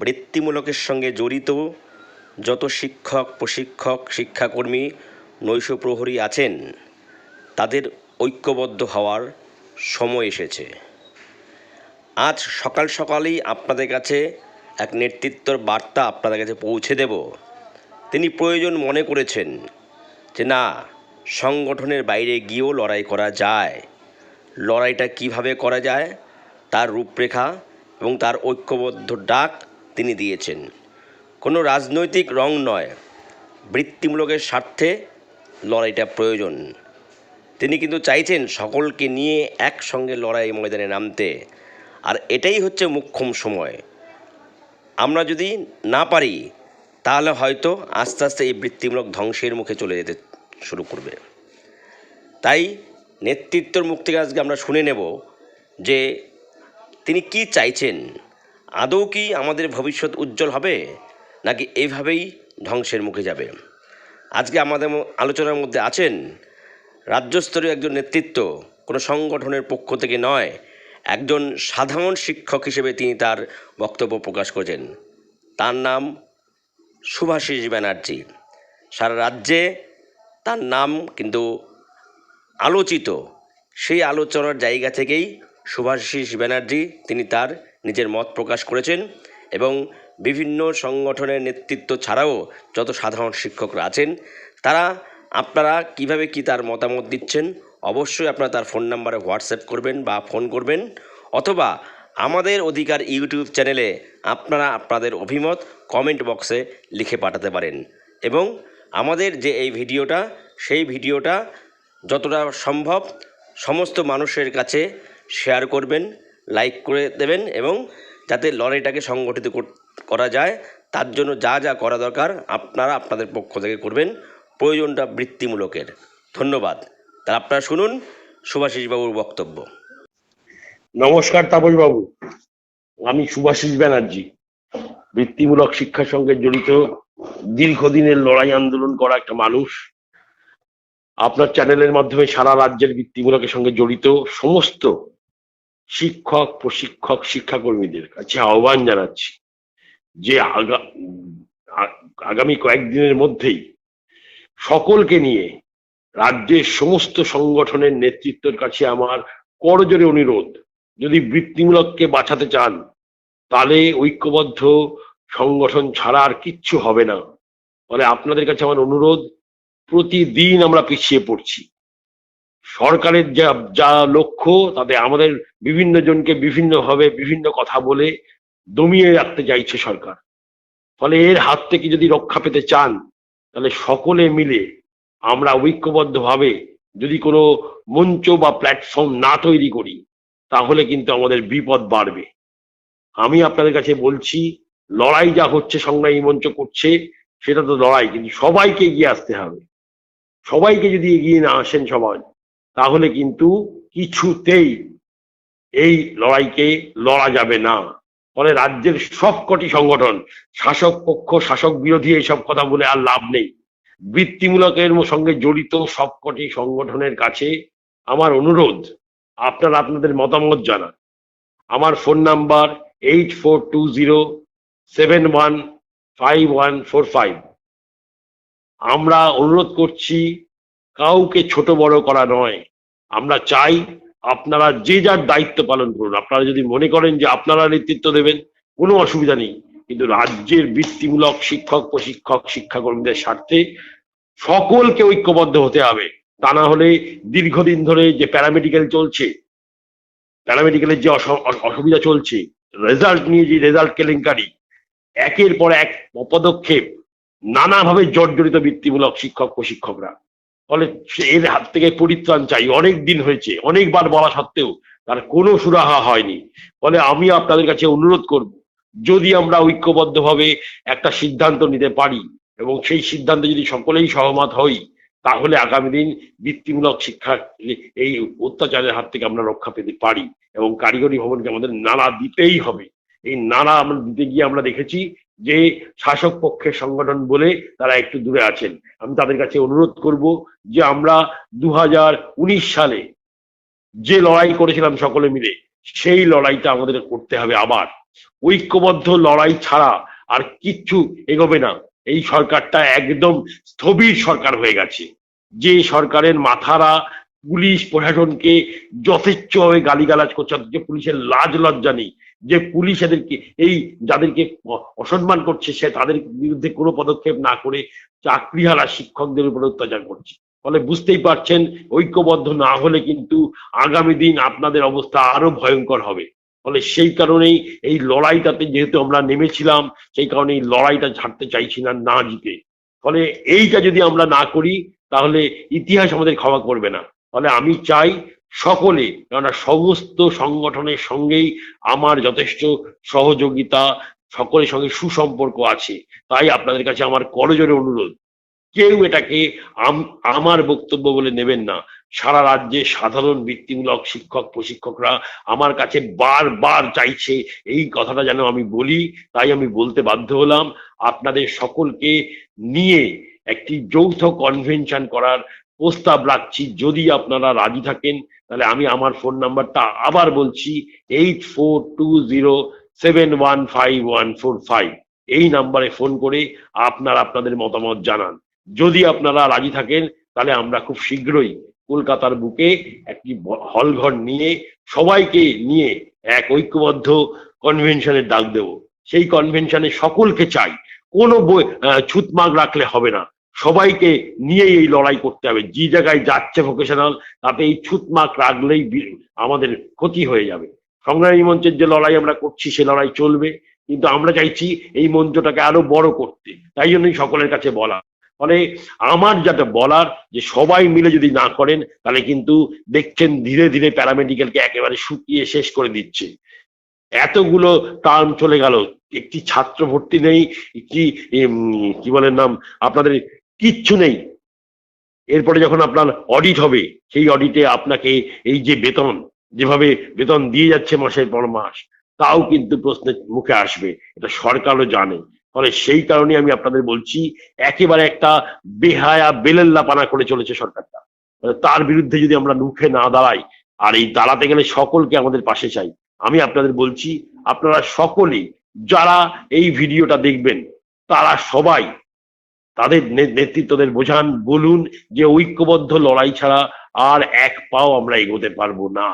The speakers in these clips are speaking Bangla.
বৃত্তিমূলকের সঙ্গে জড়িত যত শিক্ষক, প্রশিক্ষক, শিক্ষাকর্মী নৈশ প্রহরী আছেন, তাদের ঐক্যবদ্ধ হওয়ার সময় এসেছে। আজ সকাল সকালেই আপনাদের কাছে এক নেতৃত্বর বার্তা আপনাদের কাছে পৌঁছে দেব। তিনি প্রয়োজন মনে করেছেন যে, না, সংগঠনের বাইরে গিয়েও লড়াই করা যায়। লড়াইটা কীভাবে করা যায়, তার রূপরেখা এবং তার ঐক্যবদ্ধ ডাক তিনি দিয়েছেন। কোনো রাজনৈতিক রং নয়। বৃত্তিমূলকের স্বার্থে লড়াইটা প্রয়োজন। তিনি কিন্তু চাইছেন সকলকে নিয়ে একসঙ্গে লড়াই ময়দানে নামতে। আর এটাই হচ্ছে মুখ্যম সময়। আমরা যদি না পারি, তাহলে হয়তো আস্তে আস্তে এই বৃত্তিমূলক ধ্বংসের মুখে চলে যেতে শুরু করবে। তাই নেতৃত্বর থেকে আজকে আমরা শুনে নেব যে তিনি কি চাইছেন। আদৌ কি আমাদের ভবিষ্যৎ উজ্জ্বল হবে, নাকি এইভাবেই ধ্বংসের মুখে যাবে? আজকে আমাদের আলোচনার মধ্যে আছেন রাজ্যস্তরীয় একজন নেতৃত্ব, কোনো সংগঠনের পক্ষ থেকে নয়, একজন সাধারণ শিক্ষক হিসেবে তিনি তার বক্তব্য প্রকাশ করেছেন। তার নাম সুভাষিস ব্যানার্জি। সারা রাজ্যে তার নাম কিন্তু আলোচিত। সেই আলোচনার জায়গা থেকেই সুভাষিস ব্যানার্জি, তিনি তার নিজের মত প্রকাশ করেছেন এবং বিভিন্ন সংগঠনের নেতৃত্ব ছাড়াও যত সাধারণ শিক্ষকরা আছেন, তারা আপনারা কীভাবে কি তার মতামত দিচ্ছেন, অবশ্যই আপনারা তার ফোন নাম্বারে হোয়াটসঅ্যাপ করবেন বা ফোন করবেন, অথবা আমাদের অধিকার ইউটিউব চ্যানেলে আপনারা আপনাদের অভিমত কমেন্ট বক্সে লিখে পাঠাতে পারেন। এবং আমাদের যে এই ভিডিওটা, সেই ভিডিওটা যতটা সম্ভব সমস্ত মানুষের কাছে শেয়ার করবেন লাইক করে দেবেন এবং যাতে লড়াইটাকে সংগঠিত করা যায়, তার জন্য যা যা করা দরকার আপনারা আপনাদের পক্ষ থেকে করবেন। প্রয়োজনটা বৃত্তিমূলকের। ধন্যবাদ। তা আপনারা শুনুন সুভাষিস বাবুর বক্তব্য। নমস্কার তাপস বাবু আমি সুভাষিস ব্যানার্জি। বৃত্তিমূলক শিক্ষার সঙ্গে জড়িত, দীর্ঘদিনের লড়াই আন্দোলন করা একটা মানুষ। আপনার চ্যানেলের মাধ্যমে সারা রাজ্যের বৃত্তিমূলকের সঙ্গে জড়িত সমস্ত শিক্ষক, প্রশিক্ষক, শিক্ষাকর্মীদের কাছে আহ্বান জানাচ্ছি যে আগা- আগামী কয়েকদিনের মধ্যেই সকলকে নিয়ে রাজ্যের সমস্ত সংগঠনের নেতৃত্বের কাছে আমার করজোরে অনুরোধ। যদি বৃত্তিমূলককে বাঁচাতে চান, তাহলে ঐক্যবদ্ধ সংগঠন ছাড়া আর কিচ্ছু হবে না। ফলে আপনাদের কাছে আমার অনুরোধ, প্রতিদিন আমরা পিছিয়ে পড়ছি। সরকারের যা যা লক্ষ্য, তাতে আমাদের বিভিন্ন জনকে বিভিন্নভাবে বিভিন্ন কথা বলে দমিয়ে রাখতে চাইছে সরকার। ফলে এর হাত থেকে যদি রক্ষা পেতে চান, তাহলে সকলে মিলে আমরা ঐক্যবদ্ধভাবে যদি কোনো মঞ্চ বা প্ল্যাটফর্ম না তৈরি করি, তাহলে কিন্তু আমাদের বিপদ বাড়বে। আমি আপনাদের কাছে বলছি, লড়াই যা হচ্ছে, সংগ্রামী মঞ্চ করছে, সেটা তো লড়াই, কিন্তু সবাইকে এগিয়ে আসতে হবে। সবাইকে যদি এগিয়ে না আসেন সবাই তাহলে কিন্তু কিছুতেই এই লড়াইকে লড়া যাবে না। ফলে রাজ্যের সবকটি সংগঠন, শাসক পক্ষ, শাসক বিরোধী এইসব কথা বলে আর লাভ নেই। বৃত্তিমূলকের সঙ্গে জড়িত সবকটি সংগঠনের কাছে আমার অনুরোধ, আপনারা আপনাদের মতামত জানান। আমার phone number eight four two zero seven one five one four five. আমরা অনুরোধ করছি কাউকে ছোট বড় করা নয়। আমরা চাই আপনারা যে যার দায়িত্ব পালন করুন। আপনারা যদি মনে করেন যে আপনারা নেতৃত্ব দেবেন, কোনো অসুবিধা নেই। কিন্তু রাজ্যের বৃত্তিমূলক শিক্ষক, প্রশিক্ষক, শিক্ষাকর্মীদের স্বার্থে সকলকে ঐক্যবদ্ধ হতে হবে। তা না হলে দীর্ঘদিন ধরে যে প্যারামেডিক্যাল চলছে, প্যারামেডিক্যালের যে অসুবিধা চলছে, রেজাল্ট নিয়ে যে রেজাল্ট কেলেঙ্কারি, একের পর এক পদক্ষেপ নানাভাবে জর্জরিত বৃত্তিমূলক শিক্ষক, প্রশিক্ষকরা। ফলে এর হাত থেকে পরিত্রাণ চাই। অনেক দিন হয়েছে, অনেকবার বলা সত্ত্বেও তার কোনো সুরাহা হয়নি। ফলে আমি আপনাদের কাছে অনুরোধ করব, যদি আমরা ঐক্যবদ্ধভাবে একটা সিদ্ধান্ত নিতে পারি এবং সেই সিদ্ধান্তে যদি সকলেই সহমত হই, তাহলে আগামী দিন বৃত্তিমূলক শিক্ষা এই অত্যাচারের হাত থেকে আমরা রক্ষা পেতে পারি এবং কারিগরি ভবনকে আমাদের নাড়া দিতেই হবে। এই নাড়া আমরা দিতে গিয়ে আমরা দেখেছি যে শাসক পক্ষের সংগঠন বলে তারা একটু দূরে আছেন। আমি তাদের কাছে অনুরোধ করব যে আমরা দু হাজার উনিশ সালে যে লড়াই করেছিলাম সকলে মিলে, সেই লড়াইটা আমাদের করতে হবে আবার। ঐক্যবদ্ধ লড়াই ছাড়া আর কিচ্ছু এগোবে না। এই সরকারটা একদম স্থবির সরকার হয়ে গেছে। যে সরকারের মাথারা পুলিশ প্রশাসনকে যথেচ্ছভাবে গালিগালাজ করছে, অথচ পুলিশের লাজ লজ্জা নেই। যে পুলিশ এদেরকে, এই যাদেরকে অসম্মান করছে, সে তাদের বিরুদ্ধে কোনো পদক্ষেপ না করে চাকরিহারা শিক্ষকদের উপর অত্যাচার করছে। ফলে বুঝতেই পারছেন, ঐক্যবদ্ধ না হলে কিন্তু আগামী দিন আপনাদের অবস্থা আরও ভয়ঙ্কর হবে। ফলে সেই কারণেই এই লড়াইটাতে যেহেতু আমরা নেমেছিলাম, সেই কারণে এই লড়াইটা ছাড়তে চাইছি না না জিতে। ফলে এইটা যদি আমরা না করি, তাহলে ইতিহাস আমাদের ক্ষমা করবে না। ফলে আমি চাই সকলে, কেননা সমস্ত সংগঠনের সঙ্গেই আমার যথেষ্ট সহযোগিতা, সকলের সঙ্গে সুসম্পর্ক আছে। তাই আপনাদের কাছে আমার করজোরে অনুরোধ, কেউ এটাকে আমার বক্তব্য বলে নেবেন না। সারা রাজ্যে সাধারণ বৃত্তিমূলক শিক্ষক, প্রশিক্ষকরা আমার কাছে বারবার চাইছে এই কথাটা যেন আমি বলি, তাই আমি বলতে বাধ্য হলাম। আপনাদের সকলকে নিয়ে একটি যৌথ কনভেনশন করার প্রস্তাব রাখছি, যদি আপনারা রাজি থাকেন, তাহলে আমি আমার ফোন নাম্বারটা আবার বলছি eight four two zero seven one five one four five এই নাম্বারে ফোন করে আপনারা আপনাদের মতামত জানান। যদি আপনারা রাজি থাকেন, তাহলে আমরা খুব শীঘ্রই কলকাতার বুকে একটি হল ঘর নিয়ে, সবাইকে নিয়ে এক ঐক্যবদ্ধ কনভেনশনের ডাক দেব। সেই কনভেনশনে সকলকে চাই। কোনো ছুতমাগ রাখলে হবে না। সবাইকে নিয়ে এই লড়াই করতে হবে। যে জায়গায় যাচ্ছে ভোকেশনাল তাতে এই ছুতমাক রাখলেই আমাদের ক্ষতি হয়ে যাবে। সংগ্রামী মঞ্চের যে লড়াই আমরা করছি সে লড়াই চলবে। কিন্তু আমরা চাইছি এই মঞ্চটাকে আরও বড় করতে। তাই জন্যই সকলের কাছে বলা। ফলে আমার যেটা বলার যে সবাই মিলে যদি না করেন তাহলে কিন্তু দেখছেন ধীরে ধীরে প্যারামেডিক্যালকে একেবারে শুকিয়ে শেষ করে দিচ্ছে। এতগুলো টার্ম চলে গেল। একটি ছাত্র ভর্তি নেই উম, কি বলেন নাম? আপনাদের কিচ্ছু নেই। এরপরে যখন আপনার অডিট হবে, সেই অডিটে আপনাকে এই যে বেতন, যেভাবে বেতন দিয়ে যাচ্ছে মাসের পর মাস, তাও কিন্তু প্রশ্নের মুখে আসবে। এটা সরকারও জানে। ফলে সেই কারণে আমি আপনাদের বলছি, একেবারে একটা বেহায়া, বেলেল্লাপানা করে চলেছে সরকারটা। তার বিরুদ্ধে যদি আমরা মুখে না দাঁড়াই, আর এই দাঁড়াতে গেলে সকলকে আমাদের পাশে চাই, আমি আপনাদের বলছি, আপনারা সকলেই যারা এই ভিডিওটা দেখবেন, তারা সবাই তাদের নেতৃত্বদের বোঝান, বলুন যে ঐক্যবদ্ধ লড়াই ছাড়া আর এক পাও আমরা এগোতে পারব না।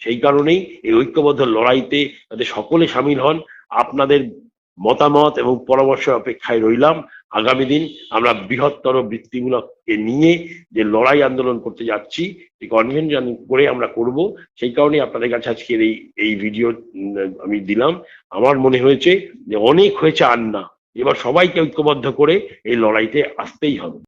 সেই কারণেই এই ঐক্যবদ্ধ লড়াইতে যাতে সকলে সামিল হন, আপনাদের মতামত এবং পরামর্শ অপেক্ষায় রইলাম। আগামী দিন আমরা বৃহত্তর বৃত্তিমূলককে নিয়ে যে লড়াই আন্দোলন করতে যাচ্ছি এই কনভেনশন করে আমরা করব। সেই কারণে আপনাদের কাছে আজকের এই এই ভিডিও আমি দিলাম। আমার মনে হয়েছে যে অনেক হয়েছে আর না। এবার সবাইকে ঐক্যবদ্ধ করে এই লড়াইতে আসতেই হবে।